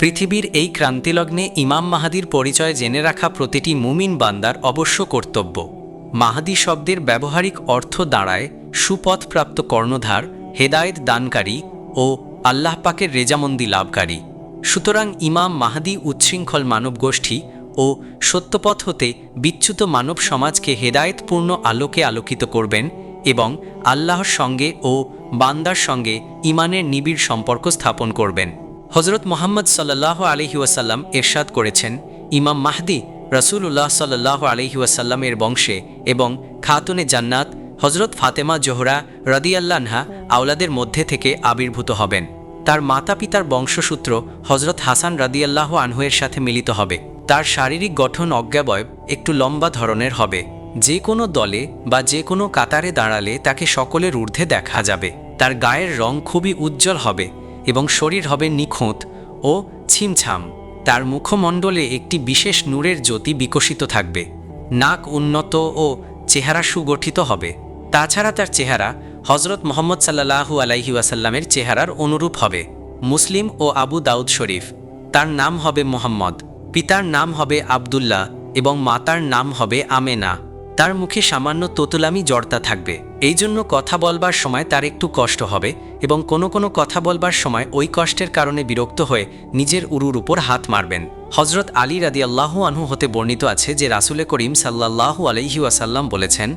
পৃথিবীর এই ক্রান্তিলগ্নে ইমাম মাহাদির পরিচয় জেনে রাখা প্রতিটি মুমিন বান্দার অবশ্য কর্তব্য। মাহাদি শব্দের ব্যবহারিক অর্থ দাঁড়ায় সুপথপ্রাপ্ত কর্ণধার, হেদায়েত দানকারী ও আল্লাহ পাকের রেজামন্দি লাভকারী। সুতরাং ইমাম মাহাদি উচ্ছৃঙ্খল মানব গোষ্ঠী ও সত্যপথ হতে বিচ্যুত মানব সমাজকে হেদায়েতপূর্ণ আলোকে আলোকিত করবেন এবং আল্লাহর সঙ্গে ও বান্দার সঙ্গে ইমানের নিবিড় সম্পর্ক স্থাপন করবেন। হজরত মোহাম্মদ সাল্লাহ আলহি ওয়াসাল্লাম এরশাদ করেছেন, ইমাম মাহদি রসুল্লাহ সাল্লাহ আলহি ওয়াসাল্লামের বংশে এবং খাতুনে জান্নাত হজরত ফাতেমা জোহরা রদিয়াল্লানহা আওলাদের মধ্যে থেকে আবির্ভূত হবেন। তার মাতা পিতার বংশসূত্র হজরত হাসান রাদিয়াল্লাহ আনহুয়ের সাথে মিলিত হবে। তার শারীরিক গঠন অজ্ঞাবয়, একটু লম্বা ধরনের হবে। যে কোনো দলে বা যে কোনো কাতারে দাঁড়ালে তাকে সকলের ঊর্ধ্বে দেখা যাবে। তার গায়ের রং খুবই উজ্জ্বল হবে। এবং শরীর হবে নিখুঁত ও ছিমছাম। তার মুখমণ্ডলে একটি বিশেষ নূরের জ্যোতি বিকশিত থাকবে। নাক উন্নত ও চেহারা সুগঠিত হবে। তাছাড়া তার চেহারা হজরত মোহাম্মদ সাল্লাহু আলাইহি ওয়াসাল্লামের চেহারার অনুরূপ হবে। মুসলিম ও আবু দাউদ শরীফ। তার নাম হবে মোহাম্মদ। পিতার নাম হবে আবদুল্লাহ এবং মাতার নাম হবে আমেনা। তার মুখে সামান্য তোতলামি জর্তা থাকবে। এই জন্য কথা বলবার সময় তার একটু কষ্ট হবে এবং কোনো কোনো কথা বলবার সময় ওই কষ্টের কারণে বিরক্ত হয়ে নিজের উরুর উপর হাত মারবেন। হজরত আলী রাদি আল্লাহু আনহু হতে বর্ণিত আছে যে রাসুলে করিম সাল্লাহু আলহি ওয়াসাল্লাম বলেছেন,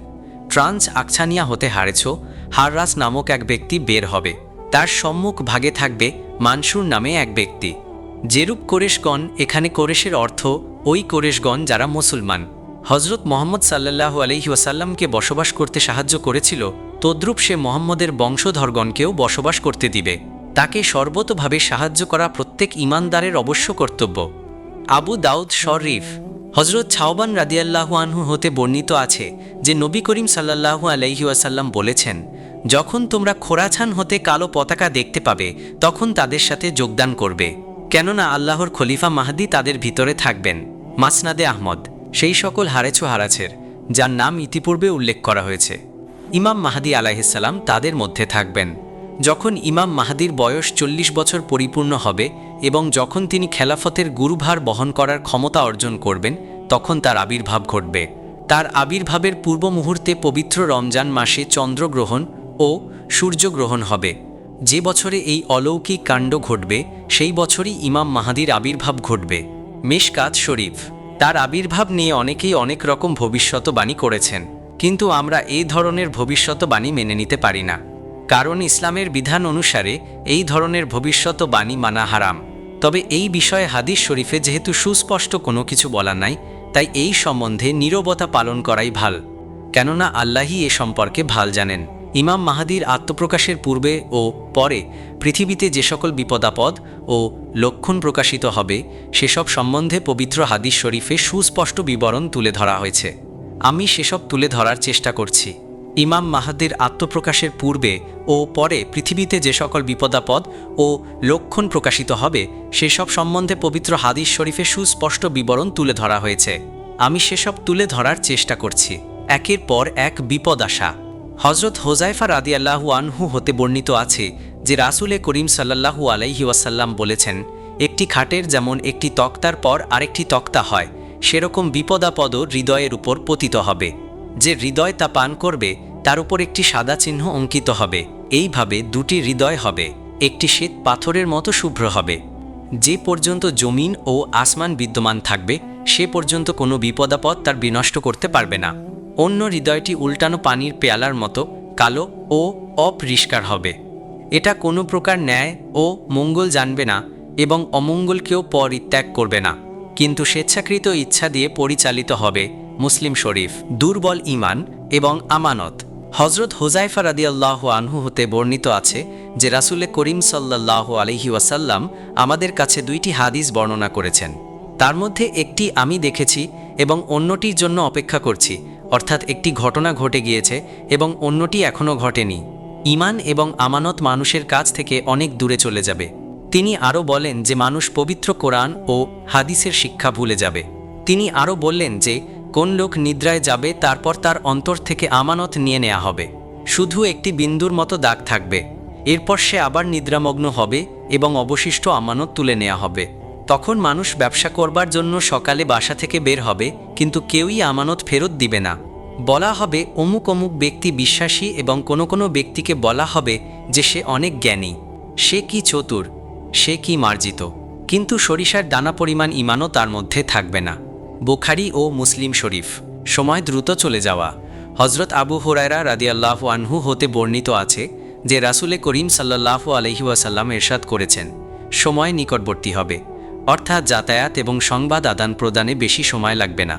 ট্রান্স আকছানিয়া হতে হারেছ হাররাস নামক এক ব্যক্তি বের হবে। তার সম্মুখ ভাগে থাকবে মানসুর নামে এক ব্যক্তি। যেরূপ কোরেশগণ এখানে কোরেশের অর্থ, ওই কোরেশগণ যারা মুসলমান। হজরত মোহাম্মদ সাল্লাহ আলহি ওয়াসাল্লামকে বসবাস করতে সাহায্য করেছিল, তদ্রূপ সে মোহাম্মদের বংশধরগণকেও বসবাস করতে দিবে। তাকে সর্বতভাবে সাহায্য করা প্রত্যেক ইমানদারের অবশ্য কর্তব্য। আবু দাউদ শরীফ হজরত ছাওবান রাদিয়াল্লাহু আনহু হতে বর্ণিত আছে যে নবী করিম সাল্লাল্লাহু আলাইহি ওয়াসাল্লাম বলেছেন, যখন তোমরা খোরাছান হতে কালো পতাকা দেখতে পাবে, তখন তাদের সাথে যোগদান করবে। কেননা আল্লাহর খলিফা মাহাদি তাদের ভিতরে থাকবেন। মাসনাদে আহমদ। সেই সকল হারেছ হারাছের, যার নাম ইতিপূর্বে উল্লেখ করা হয়েছে। ইমাম মাহাদি আলাহিসাল্লাম তাদের মধ্যে থাকবেন। যখন ইমাম মাহাদির বয়স চল্লিশ বছর পরিপূর্ণ হবে এবং যখন তিনি খেলাফতের গুরুভার বহন করার ক্ষমতা অর্জন করবেন, তখন তার আবির্ভাব ঘটবে। তার আবির্ভাবের পূর্ব মুহূর্তে পবিত্র রমজান মাসে চন্দ্রগ্রহণ ও সূর্যগ্রহণ হবে। যে বছরে এই অলৌকিক কাণ্ড ঘটবে, সেই বছরই ইমাম মাহাদির আবির্ভাব ঘটবে। মেশকাত শরীফ তার আবির্ভাব নিয়ে অনেকেই অনেক রকম ভবিষ্যতবাণী করেছেন, কিন্তু আমরা এই ধরনের ভবিষ্যতবাণী মেনে নিতে পারি না। কারণ ইসলামের বিধান অনুসারে এই ধরনের ভবিষ্যতবাণী মানা হারাম। তবে এই বিষয়ে হাদিস শরীফে যেহেতু সুস্পষ্ট কোনো কিছু বলা নাই, তাই এই সম্বন্ধে নীরবতা পালন করাই ভালো। কেননা আল্লাহই এ সম্পর্কে ভালো জানেন। ইমাম মাহাদির আত্মপ্রকাশের পূর্বে ও পরে পৃথিবীতে যে সকল বিপদাপদ ও লক্ষণ প্রকাশিত হবে, সেসব সম্বন্ধে পবিত্র হাদিস শরীফে সুস্পষ্ট বিবরণ তুলে ধরা হয়েছে। আমি সেসব তুলে ধরার চেষ্টা করছি। ইমাম মাহাদির আত্মপ্রকাশের পূর্বে ও পরে পৃথিবীতে যে সকল বিপদাপদ ও লক্ষণ প্রকাশিত হবে, সেসব সম্বন্ধে পবিত্র হাদিস শরীফে সুস্পষ্ট বিবরণ তুলে ধরা হয়েছে। আমি সেসব তুলে ধরার চেষ্টা করছি। একের পর এক বিপদ আসা। হজরত হোজাইফা রাদি আল্লাহু আনহু হতে বর্ণিত আছে যে রাসুলে করিম সাল্লাহু আলাইহি ওয়াসাল্লাম বলেছেন, একটি খাটের যেমন একটি তক্তার পর আরেকটি তক্তা হয়, সেরকম বিপদাপদও হৃদয়ের উপর পতিত হবে। যে হৃদয় তা পান করবে, তার উপর একটি সাদা চিহ্ন অঙ্কিত হবে। এইভাবে দুটি হৃদয় হবে, একটি শ্বেত পাথরের মতো শুভ্র হবে। যে পর্যন্ত জমিন ও আসমান বিদ্যমান থাকবে, সে পর্যন্ত কোনো বিপদাপদ তার বিনষ্ট করতে পারবে না। অন্য হৃদয়টি উল্টানো পানির পেয়ালার মতো কালো ও অপরিষ্কার হবে। এটা কোনো প্রকার ন্যায় ও মঙ্গল জানবে না এবং অমঙ্গলকেও পরিত্যাগ করবে না। কিন্তু স্বেচ্ছাকৃত ইচ্ছা দিয়ে পরিচালিত হবে মুসলিম শরীফ, দুর্বল ইমান এবং আমানত। হজরত হোজাইফা রাদিয়াল্লাহ আনহু হতে বর্ণিত আছে যে রাসুলে করিম সাল্লাহ আলহি ওয়াসাল্লাম আমাদের কাছে দুইটি হাদিস বর্ণনা করেছেন। তার মধ্যে একটি আমি দেখেছি এবং অন্যটির জন্য অপেক্ষা করছি। অর্থাৎ একটি ঘটনা ঘটে গিয়েছে এবং অন্যটি এখনও ঘটেনি। ইমান এবং আমানত মানুষের কাছ থেকে অনেক দূরে চলে যাবে। তিনি আরও বলেন যে মানুষ পবিত্র কোরআন ও হাদিসের শিক্ষা ভুলে যাবে। তিনি আরও বললেন যে, কোন লোক নিদ্রায় যাবে, তারপর তার অন্তর থেকে আমানত নিয়ে নেওয়া হবে। শুধু একটি বিন্দুর মতো দাগ থাকবে। এরপর সে আবার নিদ্রামগ্ন হবে এবং অবশিষ্ট আমানত তুলে নেওয়া হবে। তখন মানুষ ব্যবসা করবার জন্য সকালে বাসা থেকে বের হবে, কিন্তু কেউই আমানত ফেরত দিবে না। বলা হবে, অমুক অমুক ব্যক্তি বিশ্বাসী এবং কোনো কোনো ব্যক্তিকে বলা হবে যে সে অনেক জ্ঞানী। সে কি চতুর? সে কি মার্জিত? কিন্তু সরিষার দানা পরিমাণ ইমানও তার মধ্যে থাকবে না। বুখারি ও মুসলিম শরীফ। সময় দ্রুত চলে যাওয়া। হজরত আবু হুরায়রা রাদিয়াল্লাহু আনহু হতে বর্ণিত আছে যে রাসুলে করিম সাল্লাল্লাহু আলহি ওয়াসাল্লাম এরশাদ করেছেন। সময় নিকটবর্তী হবে। অর্থাৎ যাতায়াত এবং সংবাদ আদান প্রদানে বেশি সময় লাগবে না,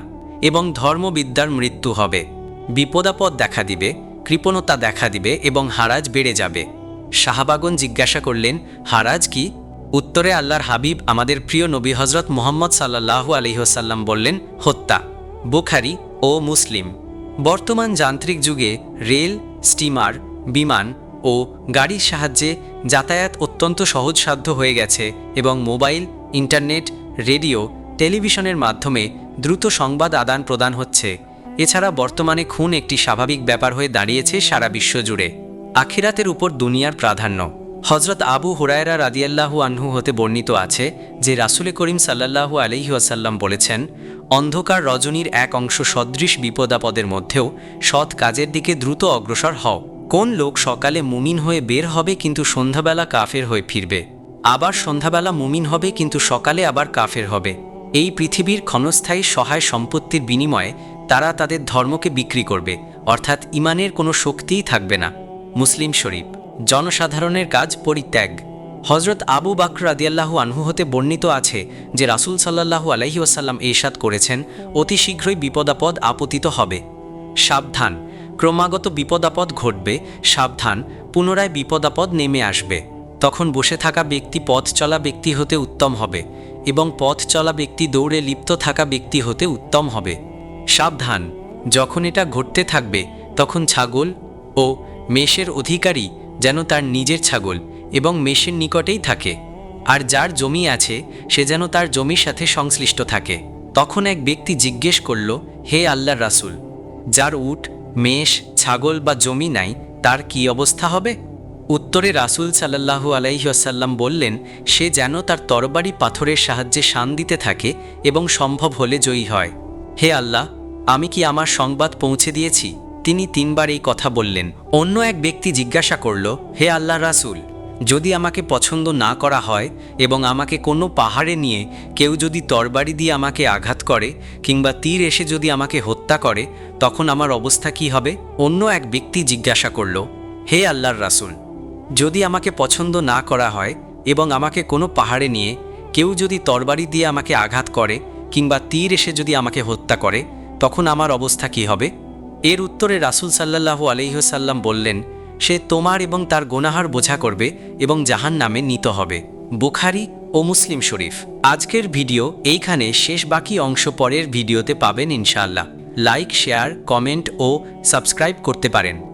এবং ধর্মবিদ্যার মৃত্যু হবে। বিপদাপদ দেখা দিবে, কৃপণতা দেখা দিবে, এবং হারাজ বেড়ে যাবে। শাহাবাগন জিজ্ঞাসা করলেন, হারাজ কি? উত্তরে আল্লাহর হাবিব আমাদের প্রিয় নবী হজরত মোহাম্মদ সাল্লাহু আলহিহসাল্লাম বললেন, হত্যা, বুখারি ও মুসলিম। বর্তমান যান্ত্রিক যুগে রেল, স্টিমার, বিমান ও গাড়ির সাহায্যে যাতায়াত অত্যন্ত সহজসাধ্য হয়ে গেছে, এবং মোবাইল ইন্টারনেট, রেডিও, টেলিভিশনের মাধ্যমে দ্রুত সংবাদ আদান প্রদান হচ্ছে। এছাড়া বর্তমানে খুন একটি স্বাভাবিক ব্যাপার হয়ে দাঁড়িয়েছে সারা বিশ্ব জুড়ে। আখিরাতের উপর দুনিয়ার প্রাধান্য। হজরত আবু হুরায়রা রাদিয়াল্লাহু আনহু হতে বর্ণিত আছে যে রাসুলে করিম সাল্লাল্লাহু আলহি আসাল্লাম বলেছেন, অন্ধকার রজনীর এক অংশ সদৃশ বিপদাপদের মধ্যেও সৎ কাজের দিকে দ্রুত অগ্রসর হও। কোন লোক সকালে মুমিন হয়ে বের হবে কিন্তু সন্ধ্যাবেলা কাফের হয়ে ফিরবে? আবার সন্ধ্যাবেলা মুমিন হবে, কিন্তু সকালে আবার কাফের হবে। এই পৃথিবীর ক্ষণস্থায়ী সহায় সম্পত্তির বিনিময়ে তারা তাদের ধর্মকে বিক্রি করবে, অর্থাৎ ইমানের কোনো শক্তিই থাকবে না। মুসলিম শরীফ, জনসাধারণের কাজ পরিত্যাগ। হজরত আবু বাকর রাদিয়াল্লাহু আনহু হতে বর্ণিত আছে যে রাসুল সাল্লাহু আলহি ওয়াসাল্লাম এরশাদ করেছেন, অতি শীঘ্রই বিপদাপদ আপতিত হবে। সাবধান, ক্রমাগত বিপদাপদ ঘটবে, সাবধান, পুনরায় বিপদাপদ নেমে আসবে। তখন বসে থাকা ব্যক্তি পথ চলা ব্যক্তি হতে উত্তম হবে এবং পথ চলা ব্যক্তি দৌড়ে লিপ্ত থাকা ব্যক্তি হতে উত্তম হবে। সাবধান, যখন এটা ঘটতে থাকবে, তখন ছাগল ও মেষের অধিকারী যেন তার নিজের ছাগল এবং মেষের নিকটেই থাকে। আর যার জমি আছে, সে যেন তার জমির সাথে সংশ্লিষ্ট থাকে। তখন এক ব্যক্তি জিজ্ঞেস করল, হে আল্লাহর রাসুল, যার উট, মেষ, ছাগল বা জমি নাই, তার কি অবস্থা হবে? উত্তরে রাসুল সাল্লাহু আলাইসাল্লাম বললেন, সে যেন তার তরবারি পাথরের সাহায্যে শান দিতে থাকে এবং সম্ভব হলে জয়ী হয়। হে আল্লাহ, আমি কি আমার সংবাদ পৌঁছে দিয়েছি? তিনি তিনবার এই কথা বললেন। অন্য এক ব্যক্তি জিজ্ঞাসা করল, হে আল্লাহ রাসুল, যদি আমাকে পছন্দ না করা হয় এবং আমাকে কোনো পাহাড়ে নিয়ে কেউ যদি তরবারি দিয়ে আমাকে আঘাত করে কিংবা তীর এসে যদি আমাকে হত্যা করে, তখন আমার অবস্থা কি হবে? অন্য এক ব্যক্তি জিজ্ঞাসা করল, হে আল্লাহর রাসুল যদি আমাকে পছন্দ না করা হয় এবং আমাকে কোনো পাহাড়ে নিয়ে, কেউ যদি তরবারি দিয়ে আমাকে আঘাত করে কিংবা তীর এসে যদি আমাকে হত্যা করে, তখন আমার অবস্থা কি হবে? এর উত্তরে রাসুল সাল্লাহু আলহিহসাল্লাম বললেন, সে তোমার এবং তার গোনাহার বোঝা করবে এবং জাহান নামে নিত হবে। বুখারি ও মুসলিম শরীফ। আজকের ভিডিও এইখানে শেষ বাকি অংশ পরের ভিডিওতে পাবেন ইনশাআল্লাহ। লাইক, শেয়ার, কমেন্ট ও সাবস্ক্রাইব করতে পারেন।